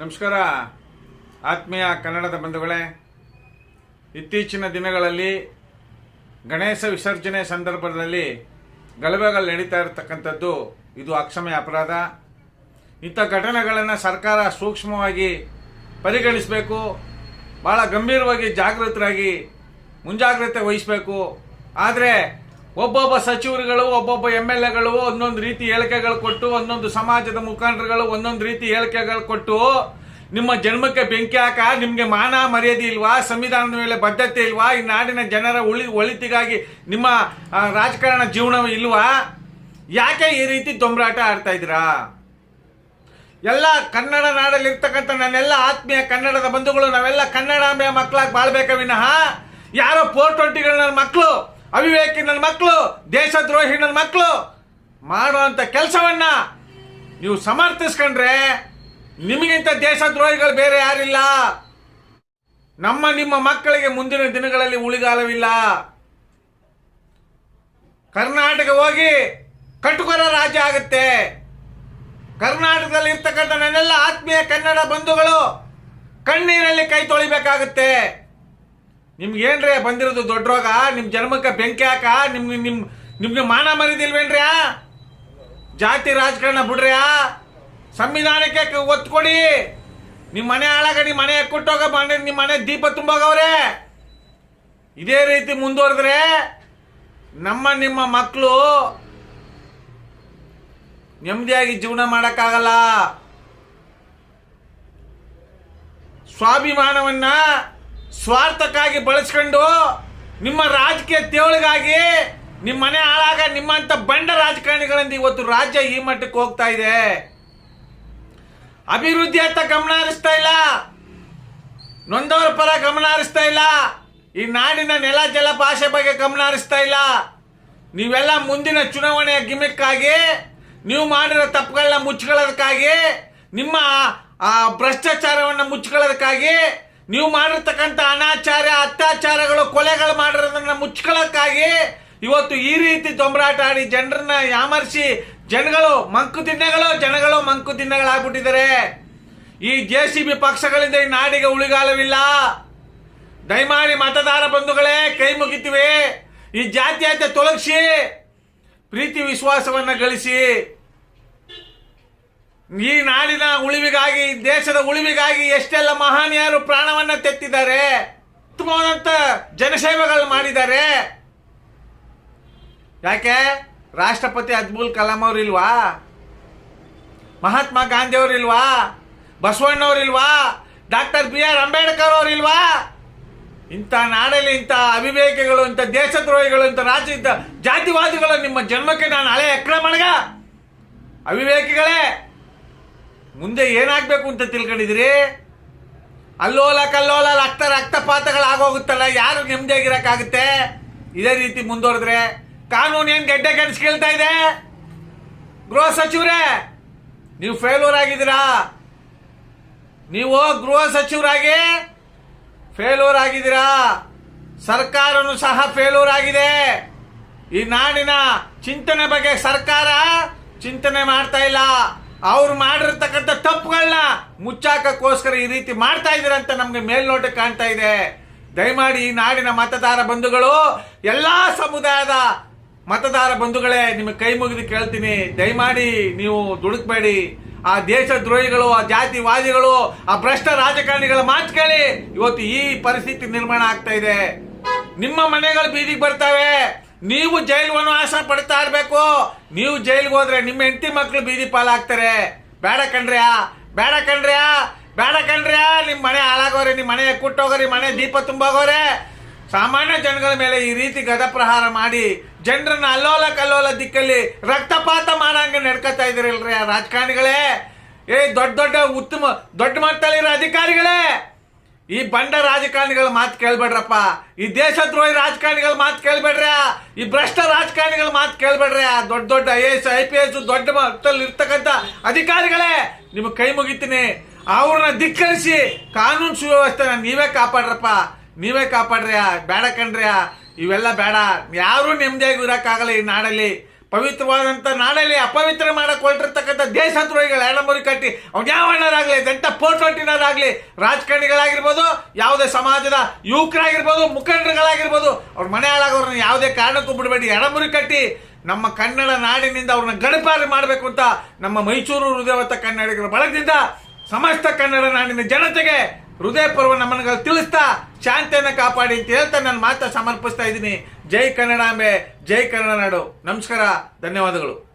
ನಮಸ್ಕಾರ, ಆತ್ಮೀಯ ಕನ್ನಡದ ಬಂಧುಗಳೇ. ಇತ್ತೀಚಿನ ದಿನಗಳಲ್ಲಿ ಗಣೇಶ ವಿಸರ್ಜನೆ ಸಂದರ್ಭದಲ್ಲಿ ಗಲಭೆಗಳು ನಡೀತಾ ಇರತಕ್ಕಂಥದ್ದು ಇದು ಅಕ್ಷಮ್ಯ ಅಪರಾಧ. ಇಂಥ ಘಟನೆಗಳನ್ನು ಸರ್ಕಾರ ಸೂಕ್ಷ್ಮವಾಗಿ ಪರಿಗಣಿಸಬೇಕು ಭಾಳ ಗಂಭೀರವಾಗಿ ಜಾಗೃತರಾಗಿ ಮುಂಜಾಗ್ರತೆ ವಹಿಸಬೇಕು. ಆದರೆ ಒಬ್ಬೊಬ್ಬ ಸಚಿವರುಗಳು, ಒಬ್ಬೊಬ್ಬ ಎಂ ಎಲ್ ಎಗಳು ಒಂದೊಂದು ರೀತಿ ಹೇಳಿಕೆಗಳು ಕೊಟ್ಟು, ಒಂದೊಂದು ಸಮಾಜದ ಮುಖಂಡರುಗಳು ಒಂದೊಂದು ರೀತಿ ಹೇಳಿಕೆಗಳು ಕೊಟ್ಟು, ನಿಮ್ಮ ಜನ್ಮಕ್ಕೆ ಬೆಂಕಿ ಹಾಕ, ನಿಮಗೆ ಮಾನ ಮರ್ಯಾದೆ ಇಲ್ವಾ, ಸಂವಿಧಾನದ ಮೇಲೆ ಬದ್ಧತೆ ಇಲ್ವಾ, ಈ ನಾಡಿನ ಜನರ ಉಳಿ, ಒಳಿತಿಗಾಗಿ ನಿಮ್ಮ ರಾಜಕಾರಣ ಜೀವನ ಇಲ್ವಾ? ಯಾಕೆ ಈ ರೀತಿ ದೊಂಬರಾಟ ಆಡ್ತಾ ಇದ್ದೀರಾ? ಎಲ್ಲ ಕನ್ನಡ ನಾಡಲ್ಲಿರ್ತಕ್ಕಂಥ ನನ್ನೆಲ್ಲ ಆತ್ಮೀಯ ಕನ್ನಡದ ಬಂಧುಗಳು, ನಾವೆಲ್ಲ ಕನ್ನಡ ಮಕ್ಕಳಾಗಿ ಬಾಳ್ಬೇಕ ವಿನಃ? ಯಾರೋ ಫೋರ್ ಟ್ವೆಂಟಿಗಳ ಮಕ್ಕಳು ಅವಿವೇಕಿ ನನ್ನ ಮಕ್ಕಳು ದೇಶದ್ರೋಹಿ ನನ್ನ ಮಕ್ಕಳು ಮಾಡುವಂಥ ಕೆಲಸವನ್ನ ನೀವು ಸಮರ್ಥಿಸ್ಕೊಂಡ್ರೆ ನಿಮಗಿಂತ ದೇಶದ್ರೋಹಿಗಳು ಬೇರೆ ಯಾರಿಲ್ಲ. ನಮ್ಮ ನಿಮ್ಮ ಮಕ್ಕಳಿಗೆ ಮುಂದಿನ ದಿನಗಳಲ್ಲಿ ಉಳಿಗಾಲವಿಲ್ಲ. ಕರ್ನಾಟಕ ಹೋಗಿ ಕಟುಕರ ರಾಜ್ಯ ಆಗುತ್ತೆ. ಕರ್ನಾಟಕದಲ್ಲಿ ಇರ್ತಕ್ಕಂಥ ನನ್ನೆಲ್ಲ ಆತ್ಮೀಯ ಕನ್ನಡ ಬಂಧುಗಳು ಕಣ್ಣೀರಲ್ಲಿ ಕೈ ತೊಳಿಬೇಕಾಗುತ್ತೆ. ನಿಮ್ಗೆ ಏನ್ರಿ ಬಂದಿರೋದು ದೊಡ್ಡ ರೋಗ? ನಿಮ್ಮ ಜನ್ಮಕ್ಕೆ ಬೆಂಕಿ ಹಾಕ? ನಿಮ್ಗೆ ನಿಮ್, ನಿಮ್ಗೆ ಮಾನ ಮರಿದಿಲ್ವೇನ್ರಿ ಜಾತಿ ರಾಜಕಾರಣ ಬಿಡ್ರಿ? ಸಂವಿಧಾನಕ್ಕೆ ಒತ್ತು ಕೊಡಿ ನಿಮ್ಮ ಮನೆ ಹಾಳಾಗ ನಿಮ್ಮ ಮನೆ ಕೊಟ್ಟೋಗ ಮನೆ ನಿಮ್ಮ ಮನೆ ದೀಪ ತುಂಬೋಗವ್ರೆ. ಇದೇ ರೀತಿ ಮುಂದುವರೆದ್ರೆ ನಮ್ಮ, ನಿಮ್ಮ ಮಕ್ಕಳು ನೆಮ್ಮದಿಯಾಗಿ ಜೀವನ ಮಾಡೋಕ್ಕಾಗಲ್ಲ. ಸ್ವಾಭಿಮಾನವನ್ನ ಸ್ವಾರ್ಥಕ್ಕಾಗಿ ಬಳಸ್ಕೊಂಡು ನಿಮ್ಮ ರಾಜಕೀಯ ತೇವಳಿಗಾಗಿ ನಿಮ್ಮ ಮನೆ ಹಾಳಾಗ ನಿಮ್ಮಂತ ಬಂಡ ರಾಜಕಾರಣಿಗಳಿಂದ ಇವತ್ತು ರಾಜ್ಯ ಈ ಮಟ್ಟಕ್ಕೆ ಹೋಗ್ತಾ ಇದೆ. ಅಭಿವೃದ್ಧಿ ಅಂತ ಗಮನ ಹರಿಸ್ತಾ ಇಲ್ಲ. ನೊಂದವರ ಪರ ಗಮನ ಹರಿಸ್ತಾ ಇಲ್ಲ. ಈ ನಾಡಿನ ನೆಲ ಜಲ ಭಾಷೆ ಬಗ್ಗೆ ಗಮನ ಹರಿಸ್ತಾ ಇಲ್ಲ. ನೀವೆಲ್ಲ ಮುಂದಿನ ಚುನಾವಣೆಯ ಗಿಮಿಕ್ಕಾಗಿ, ನೀವು ಮಾಡಿರೋ ತಪ್ಪುಗಳನ್ನ ಮುಚ್ಕೊಳ್ಳೋದಕ್ಕಾಗಿ, ನಿಮ್ಮ ಭ್ರಷ್ಟಾಚಾರವನ್ನು ಮುಚ್ಕೊಳ್ಳೋದಕ್ಕಾಗಿ ನೀವು ಮಾಡಿರ್ತಕ್ಕಂಥ ಅನಾಚಾರ, ಅತ್ಯಾಚಾರಗಳು, ಕೊಲೆಗಳು ಮಾಡಿರೋದನ್ನ ಮುಚ್ಕೊಳ್ಳೋಕ್ಕಾಗಿ ಇವತ್ತು ಈ ರೀತಿ ತೊಂಬರಾಟ ಆಡಿ ಜನರನ್ನ ಯಾಮರ್ಸಿ ಜನಗಳು ಮಂಕು ತಿನ್ನಗಳು ಜನಗಳು ಮಂಕು ತಿನ್ನಗಳಾಗ್ಬಿಟ್ಟಿದ್ದಾರೆ. ಈ ಜೆ ಸಿ ಬಿ ಪಕ್ಷಗಳಿಂದ ಈ ನಾಡಿಗೆ ಉಳಿಗಾಲವಿಲ್ಲ. ದಯಮಾಡಿ ಮತದಾರ ಬಂಧುಗಳೇ, ಕೈ ಮುಗಿತೀವಿ. ಈ ಜಾತ್ಯತೆ ತೊಲಗಿಸಿ, ಪ್ರೀತಿ ವಿಶ್ವಾಸವನ್ನ ಗಳಿಸಿ. ಈ ನಾಡಿನ ಉಳಿವಿಗಾಗಿ, ದೇಶದ ಉಳಿವಿಗಾಗಿ ಎಷ್ಟೆಲ್ಲ ಮಹಾನೀಯರು ಪ್ರಾಣವನ್ನ ತೆತ್ತಿದ್ದಾರೆ ಉತ್ತಮವಾದಂತ ಜನಸೇವೆಗಳು ಮಾಡಿದ್ದಾರೆ. ಯಾಕೆ? ರಾಷ್ಟ್ರಪತಿ ಅಬ್ದುಲ್ ಕಲಾಂ ಅವರು ಇಲ್ವಾ ಮಹಾತ್ಮ ಗಾಂಧಿ ಅವರು ಇಲ್ವಾ ಡಾಕ್ಟರ್ ಬಿ ಆರ್ ಅಂಬೇಡ್ಕರ್ ಇಲ್ವಾ ಇಂಥ ನಾಡಲ್ಲಿ ಇಂಥ ಅವಿವೇಕಿಗಳು, ಇಂಥ ದೇಶದ್ರೋಹಿಗಳು, ಇಂಥ ರಾಜ್ಯ ಜಾತಿವಾದಿಗಳು ನಿಮ್ಮ ಜನ್ಮಕ್ಕೆ ನಾನು ಹಳೆ ಅಕ್ರಮಣಗ. ಮಣಗ ಅವಿವೇಕಿಗಳೇ. ಮುಂದೆ ಏನಾಗಬೇಕು ಅಂತ ತಿಳ್ಕೊಂಡಿದ್ರಿ ಅಲ್ಲೋಲ ಕಲ್ಲೋಲ ರಕ್ತ ರಕ್ತಪಾತಗಳಾಗೋಗುತ್ತಲ್ಲ ಯಾರು ನೆಮ್ಮದಿಯಾಗಿರೋಕ್ಕಾಗುತ್ತೆ ಇದೇ ರೀತಿ ಮುಂದುವರೆದ್ರೆ ಕಾನೂನು ಏನು ಗೆಡ್ಡೆ ಗೆಡ್ಸ್ ಕೇಳ್ತಾ ಇದೆ? ಗೃಹ ಸಚಿವರೇ, ನೀವು ಫೇಲ್ಯೂರ್ ಆಗಿದ್ದೀರಾ? ನೀವು ಗೃಹ ಸಚಿವರಾಗಿ ಫೇಲ್ಯೂರ್ ಆಗಿದ್ದೀರಾ? ಸರ್ಕಾರನು ಸಹ ಫೇಲ್ಯೂರ್ ಆಗಿದೆ. ಈ ನಾಡಿನ ಚಿಂತನೆ ಬಗ್ಗೆ ಸರ್ಕಾರ ಚಿಂತನೆ ಮಾಡ್ತಾ ಇಲ್ಲ. ಅವ್ರು ಮಾಡಿರ್ತಕ್ಕಂಥ ತಪ್ಪುಗಳನ್ನ ಮುಚ್ಚಾಕಕ್ಕೋಸ್ಕರ ಈ ರೀತಿ ಮಾಡ್ತಾ ಇದ್ದೀರಂತ ನಮ್ಗೆ ಮೇಲ್ನೋಟ ಕಾಣ್ತಾ ಇದೆ. ದಯಮಾಡಿ ಈ ನಾಡಿನ ಮತದಾರ ಬಂಧುಗಳು, ಎಲ್ಲಾ ಸಮುದಾಯದ ಮತದಾರ ಬಂಧುಗಳೇ, ನಿಮಗೆ ಕೈ ಮುಗಿದು ಕೇಳ್ತೀನಿ. ದಯಮಾಡಿ ನೀವು ದುಡುಕ್ಬೇಡಿ. ಆ ದೇಶ ದ್ರೋಹಿಗಳು ಆ ಜಾತಿವಾದಿಗಳು, ಆ ಭ್ರಷ್ಟ ರಾಜಕಾರಣಿಗಳ ಮಾತು ಕೇಳಿ ಇವತ್ತು ಈ ಪರಿಸ್ಥಿತಿ ನಿರ್ಮಾಣ ಆಗ್ತಾ ಇದೆ. ನಿಮ್ಮ ಮನೆಗಳು ಬೀದಿಗೆ ಬರ್ತವೆ. ನೀವು ಜೈಲು ವನವಾಸ ಪಡ್ತಾ ಇರಬೇಕು. ನೀವು ಜೈಲಿಗೆ ಹೋದ್ರೆ ನಿಮ್ಮ ಹೆಂಡತಿ ಮಕ್ಕಳು ಬೀದಿ ಪಾಲಾಗ್ತಾರೆ. ಬೇಡ ಕಣ್ರ್ಯಾ ಬೇಡ ಕಣ್ರ್ಯಾ ಬೇಡ ಕಣ್ರ್ಯಾ. ನಿಮ್ಮ ಮನೆ ಹಾಳಾಗೋರೆ, ನಿಮ್ಮ ಮನೆ ಕುಟ್ಟೋಗೋರಿ ಮನೆ ದೀಪ ತುಂಬೋಗೋರೆ. ಸಾಮಾನ್ಯ ಜನಗಳ ಮೇಲೆ ಈ ರೀತಿ ಗದಪ್ರಹಾರ ಮಾಡಿ ಜನರನ್ನ ಅಲ್ಲೋಲ ಕಲ್ಲೋಲ ದಿಕ್ಕಲ್ಲಿ ರಕ್ತಪಾತ ಮಾಡಂಗೆ ನಡ್ಕೋತಾ ಇದ್ದೀರಲ್ರಿ ಆ ರಾಜಕಾರಣಿಗಳೇ? ಏ, ದೊಡ್ಡ ದೊಡ್ಡ ಉತ್ತಮ, ದೊಡ್ಡ ಮಟ್ಟದಲ್ಲಿರೋ ಅಧಿಕಾರಿಗಳೇ? ಈ ಬಂಡ ರಾಜಕಾರಣಿಗಳ ಮಾತು ಕೇಳ್ಬೇಡ್ರಪ್ಪ. ಈ ದೇಶದ್ರೋಹಿ ರಾಜಕಾರಣಿಗಳ ಮಾತು ಕೇಳ್ಬೇಡ್ರಿ ಈ ಭ್ರಷ್ಟ ರಾಜಕಾರಣಿಗಳ ಮಾತು ಕೇಳ್ಬೇಡ್ರಿ ದೊಡ್ಡ ದೊಡ್ಡ I A S, I P S ದೊಡ್ಡ ಮಟ್ಟದಲ್ಲಿ ಇರ್ತಕ್ಕಂಥ ಅಧಿಕಾರಿಗಳೇ, ನಿಮಗೆ ಕೈ ಮುಗಿತೀನಿ. ಅವ್ರನ್ನ ಧಿಕ್ಕರಿಸಿ ಕಾನೂನು ಸುವ್ಯವಸ್ಥೆನ ನೀವೇ ಕಾಪಾಡ್ರಪ್ಪ. ನೀವೇ ಕಾಪಾಡ್ರ್ಯಾ? ಬೇಡ ಕಣ್ರ್ಯಾ? ಇವೆಲ್ಲ ಬೇಡ. ಯಾರೂ ನೆಮ್ಮದಿಯಾಗಿ ಇರೋಕ್ಕಾಗಲ್ಲ ಈ ನಾಡಲ್ಲಿ. ಪವಿತ್ರವಾದಂಥ ನಾಡಲ್ಲಿ ಅಪವಿತ್ರ ಮಾಡಕ್ಕೆ ಹೊರಟಿರ್ತಕ್ಕಂಥ ದೇಶದ್ರೋಹಿಗಳು ಎಡಮುರಿ ಕಟ್ಟಿ ಅವ್ನು ಯಾವಣ್ಣರಾಗ್ಲಿ ಎಂಥ ಪೋಟೋಟಿನರಾಗ್ಲಿ ರಾಜಕಾರಣಿಗಳಾಗಿರ್ಬೋದು, ಯಾವುದೇ ಸಮಾಜದ ಯುವಕರಾಗಿರ್ಬೋದು, ಮುಖಂಡರುಗಳಾಗಿರ್ಬೋದು, ಅವ್ರ ಮನೆ ಹಾಳಾಗೋರನ್ನ ಯಾವುದೇ ಕಾರಣಕ್ಕೂ ಬಿಡಬೇಡಿ. ಎಡಮುರಿ ಕಟ್ಟಿ ನಮ್ಮ ಕನ್ನಡ ನಾಡಿನಿಂದ ಅವ್ರನ್ನ ಗಡಪಾರಿ ಮಾಡಬೇಕು ಅಂತ ನಮ್ಮ ಮೈಸೂರು ಹೃದಯವತ್ತ ಕನ್ನಡಿಗರ ಬಳಗದಿಂದ ಸಮಸ್ತ ಕನ್ನಡ ನಾಡಿನ ಜನತೆಗೆ ಹೃದಯಪೂರ್ವ ನಮ್ಮನಗಳು ತಿಳಿಸ್ತಾ ಶಾಂತಿಯನ್ನು ಕಾಪಾಡಿ ಅಂತ ಹೇಳ್ತಾ ನನ್ನ ಮಾತ ಸಮರ್ಪಿಸ್ತಾ ಇದ್ದೀನಿ. ಜೈ ಕನ್ನಡಾಂಬೆ ಜೈ ಕನ್ನಡ ನಾಡು. ನಮಸ್ಕಾರ, ಧನ್ಯವಾದಗಳು.